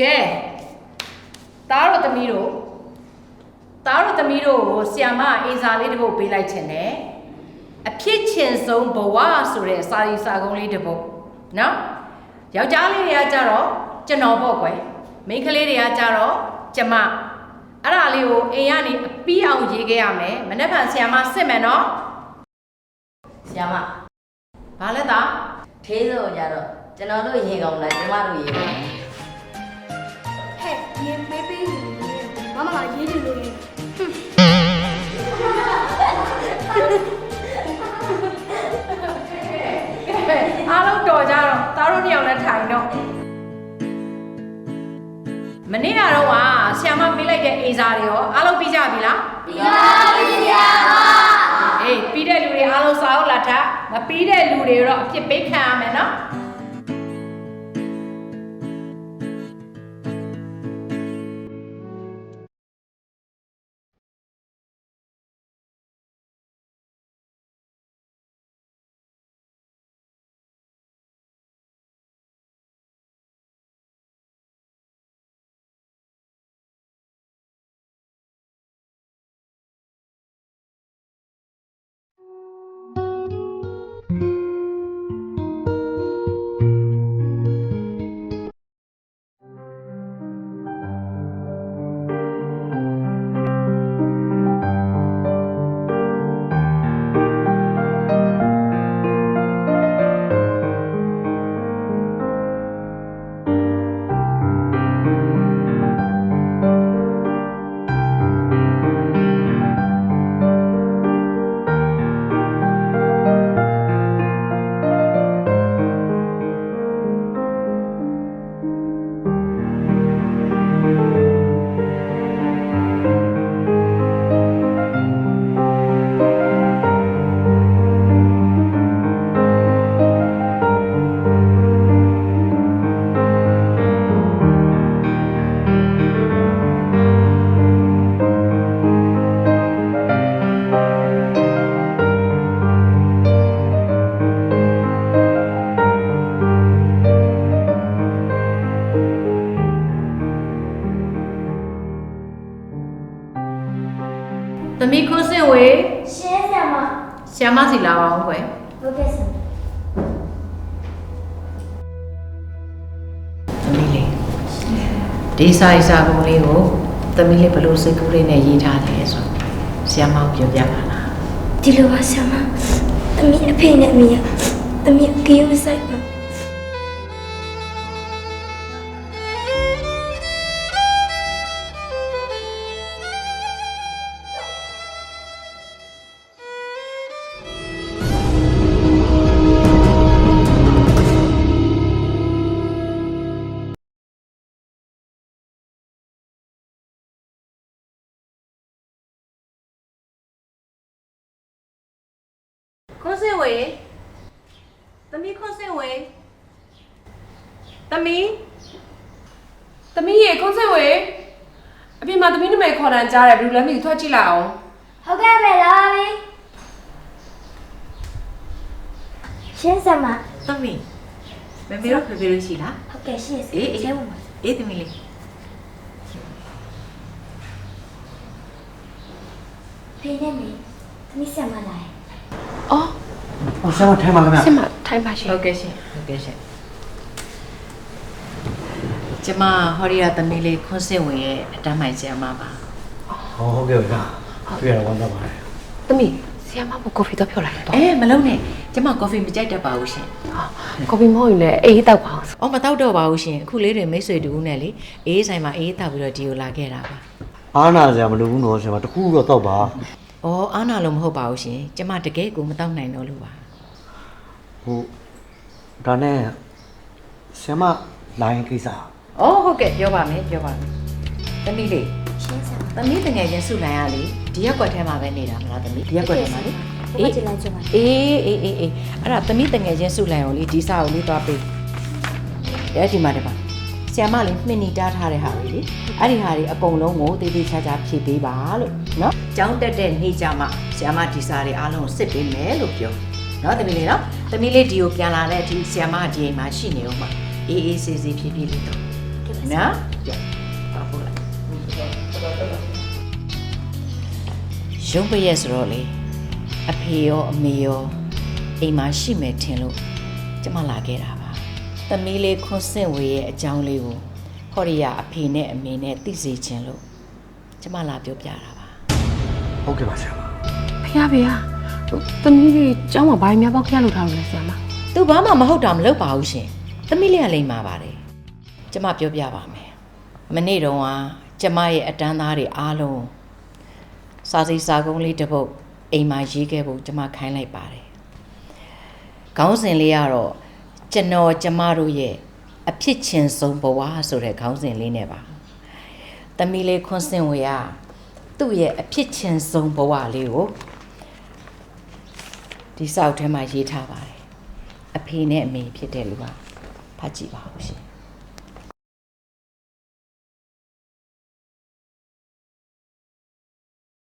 ကဲသားတို့သမီးတို့သားတို့သမီးတို့ကိုဆီယာမအေးစာလေးတစ်ပုဒ်ပေးလိုက်ခြင်းနဲ့အဖြစ်ချင်ဆုံးဘဝဆိုတဲ့စာရီစာကုန်းလေးတစ်ပုဒ်နော်ယောက်ျားလေးတွေကကြတော့ကျွန်တော်ပေါ့ကွယ်မိန်းကလေးတွေကကြတော့ကျမအဲ့ဒါလေးကိုအိမ်ကနေအပီးအောင်ရေးခဲ့ရမယ်မနေ့ကဆီယာမစစ်မယ်နော်ဆရာမဘာလဲသားထေးဆိုကြတော့ကျွန်တော်တို့ရေကောင်းလားကျမတို့ရေကောင်းဟဲ့ ရေမေးပေးနေတယ်မမကရေးတယ်လို့ရေအားလုံးတော်ကြတော့သားတို့နှစ်ယောက်လည်းထိုင်တော့မနေ့ကတော့ကဆီယာမပေးလိုက်တဲ့အိမ်စာတွေရောအားလုံးပြီးကြပြီလားပြီးပါပြီဆရာမအေးပြီးတဲ့လူတွေအားလုံးစာအုပ်လာထားမပြီးတဲ့လူတွေတော့အပြစ်ပေးခံရမယ်နော် သမီးခွန်းစင်ဝေရှင်းဆရာမဆီယာမစီလာပါအောင်ခွယ်ဟုတ်ကဲ့ဆရာသမီးလေးဒီစာရေးစာကုန်းလေးကိုသမီးလေးဘယ်လိုစိတ်ကူးလေးနဲ့ရေးထားတယ်ဆိုဆီယာမကိုပြောပြပါလားဒီလိုပါဆရာမအမေအဖေနဲ့အမေကတမီးကေးဝဆိုင်ပါ ခွန်းစင်ဝေသမီးခွန်းစင်ဝေသမီးသမီးရေခွန်းစင်ဝေအပြင်မှာသမီးနာမည်ခေါ်တန်းကြားတယ်ဘယ်လိုလဲမသိဘူးထွက်ကြည့်လိုက်အောင်ဟုတ်ကဲ့မယ်လာပြီရှင်းဆရာမသမီးမမေတို့ဖေဖေတို့ရှိလားဟုတ်ကဲ့ရှင်းဆအေးအေးကျဲဝင်ပါအေးသမီးလေးဖေနဲ့မေတမီးဆရာမလာရဲ့အော် ဟောဆရာမထိုင်ပါခင်ဗျာဆင်မထိုင်ပါရှင်ဟုတ်ကဲ့ရှင်ဟုတ်ကဲ့ရှင်ကျမဟောရီယာသမီးလေးခွန်းစင်ဝေရဲ့အတန်းမိုင်ဆရာမပါဟောဟုတ်ကဲ့ဗျာတွေ့ရတော့ဝမ်းသာပါတယ်သမီးဆီယမမကော်ဖီတော့ဖြော်လိုက်တော့အဲမလုံးနဲ့ကျမကော်ဖီမကြိုက်တတ်ပါဘူးရှင်ကော်ဖီမဟုတ်ရင်လည်းအေးတောက်ပါအောင်အော်မတောက်တော့ပါဘူးရှင်အခုလေးတွေမိတ်ဆွေတူဦးနဲ့လေအေးဆိုင်မှာအေးတောက်ပြီးတော့ဒီကိုလာခဲ့တာပါအားနာစရာမလိုဘူးနော်ဆရာမတခုတော့တော့ပါအော်အားနာလို့မဟုတ်ပါဘူးရှင်ကျမတကယ်ကိုမတောက်နိုင်တော့လို့ပါ ဟိုဒါနဲ့ဆရာမလိုင်းကိစ္စအော်ဟုတ်ကဲ့ပြောပါမယ်ပြောပါမယ်သမီးလေးရှင်းဆရာမသမီးတငယ်ချင်းစုနိုင်ရလေဒီရက်ကွက်ထဲမှာပဲနေတာမလားသမီးဒီရက်ကွက်ထဲမှာလေဘုရားကျလိုက်ကြပါအေးအေးအေးအေးအဲ့ဒါသမီးတငယ်ချင်းစုလိုက်အောင်လေဒီစာကိုလေးသွားပေးတဲ့ဒီမှာတပါဆီယမလေးမှင်နီတားထားတဲ့ဟာလေးလေအဲ့ဒီဟာတွေအကုန်လုံးကိုတေးသေးချာချာဖြည့်ပေးပါလို့နော်ကျောင်းတက်တဲ့နေ့ကြမှာဆီယမဒီစာတွေအားလုံးကိုစစ်ပေးမယ်လို့ပြော နော်သမီးလေးနော်သမီးလေးဒီကိုပြန်လာတဲ့အထိဆီယမဒီအိမ်မှာရှိနေဦးမှာအေးအေးဆေးဆေးဖြည်းဖြည်းလေးတော့နော်ကြည့်ပါဖို့လားရုံးပရက်ဆိုတော့လေအဖေရောအမေရောအိမ်မှာရှိမယ်ထင်လို့ကျမလာခဲ့တာပါသမီးလေးခွန်းစင့်ဝေရဲ့အကြောင်းလေးကိုဟော်ရီယာအဖေနဲ့အမေနဲ့သိစေချင်လို့ကျမလာပြောပြတာပါဟုတ်ကဲ့ပါဆရာမဖေရဖေရ သမီးလေးကျောင်းမှာဘာများပေါက်ဖះလုပ်ထားလို့လဲဆရာမသူဘာမှမဟုတ်တာမလုပ်ပါဘူးရှင်သမီးလေးကလိမ့်มาပါတယ်ကျမပြောပြပါမယ်မနေ့တုန်းကကျမရဲ့အတန်းသားတွေအားလုံးစာစီစာကုန်းလေးတစ်ပုတ်အိမ်မှာရေးခဲ့ဖို့ကျမခိုင်းလိုက်ပါတယ်ခေါင်းစဉ်လေးကတော့ကျွန်တော်ကျမတို့ရဲ့အဖြစ်ချင်းဆုံးဘဝဆိုတဲ့ခေါင်းစဉ်လေးနဲ့ပါသမီးလေးခွန်းစင်ဝေကသူ့ရဲ့အဖြစ်ချင်းဆုံးဘဝလေးကို ဒီစောက်ထဲမှာရေးထားပါတယ်အဖေနဲ့အမေဖြစ်တဲ့လူကဖတ်ကြည့်ပါဦးရှင်